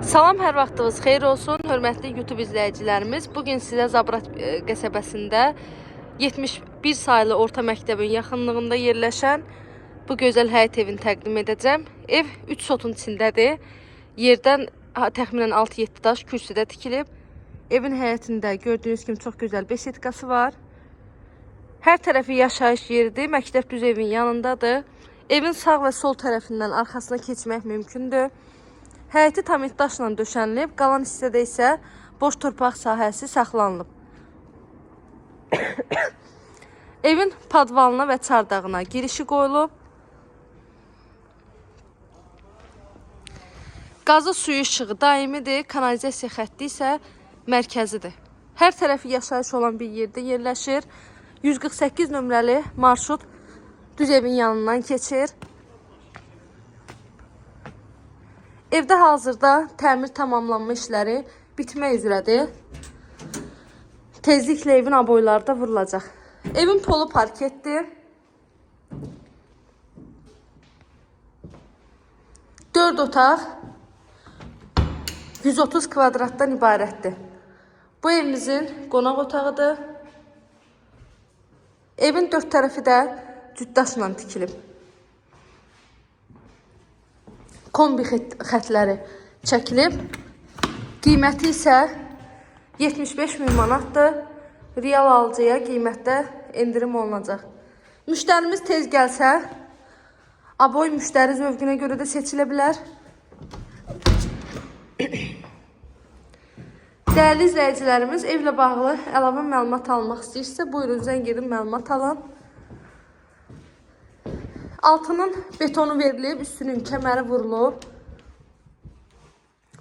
Salam, hər vaxtınız xeyir olsun, hörmətli YouTube izləyicilərimiz. Bu gün sizə Zabrat e, qəsəbəsində 71 saylı orta məktəbin yaxınlığında yerləşən bu gözəl həyət evini təqdim edəcəm. Ev 3 sotun içindədir. Yerdən təxminən 6-7 daş kürsüdə tikilib. Evin həyətində gördüyünüz kimi çox gözəl besetkası var. Hər tərəfi yaşayış yeridir. Məktəb düz evin yanındadır. Evin sağ və sol tərəfindən arxasına keçmək mümkündür. Həyəti tamit daşla döşənilib, qalan hissədə isə boş torpaq sahəsi saxlanılıb. Evin padvalına və çardağına girişi qoyulub. Qazı suyu işığı daimidir, kanalizasiya xətti isə mərkəzidir. Hər tərəfi yaşayış olan bir yerdə yerləşir. 148 nömrəli marşrut düz evin yanından keçir. Evdə hazırda təmir tamamlanma işləri bitmək üzrədir. Tezliklə evin aboyları da vurulacaq. Evin polu parketdir. 4 otaq 130 kvadratdan ibarətdir. Bu evimizin qonaq otağıdır. Evin dörd tərəfi də cütdaşla tikilib. Kombi xət- xətləri çəkilib. Qiyməti isə 75 min manatdır. Real alıcıya qiymətdə endirim olunacaq. Müştərimiz tez gəlsə, aboy müştəri zövqünə görə də seçilə bilər. Dəyərli izləyicilərimiz, evlə bağlı əlavə məlumat almaq istəyirsə, buyurun zəng edin, məlumat alın. Altının betonu verilib, üstünün kəməri vurulub.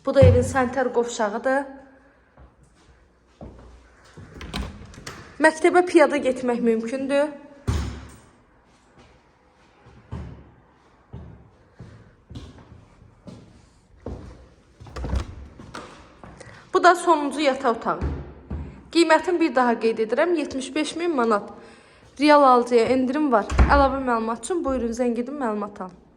Bu da evin sanitar qovşağıdır. Məktəbə piyada getmək mümkündür. Bu da sonuncu yataq otağı. Qiymətin bir daha qeyd edirəm, 75 min manat. Real alıcıya endirim var. Əlavə məlumat üçün buyurun zəng edin, məlumat alın.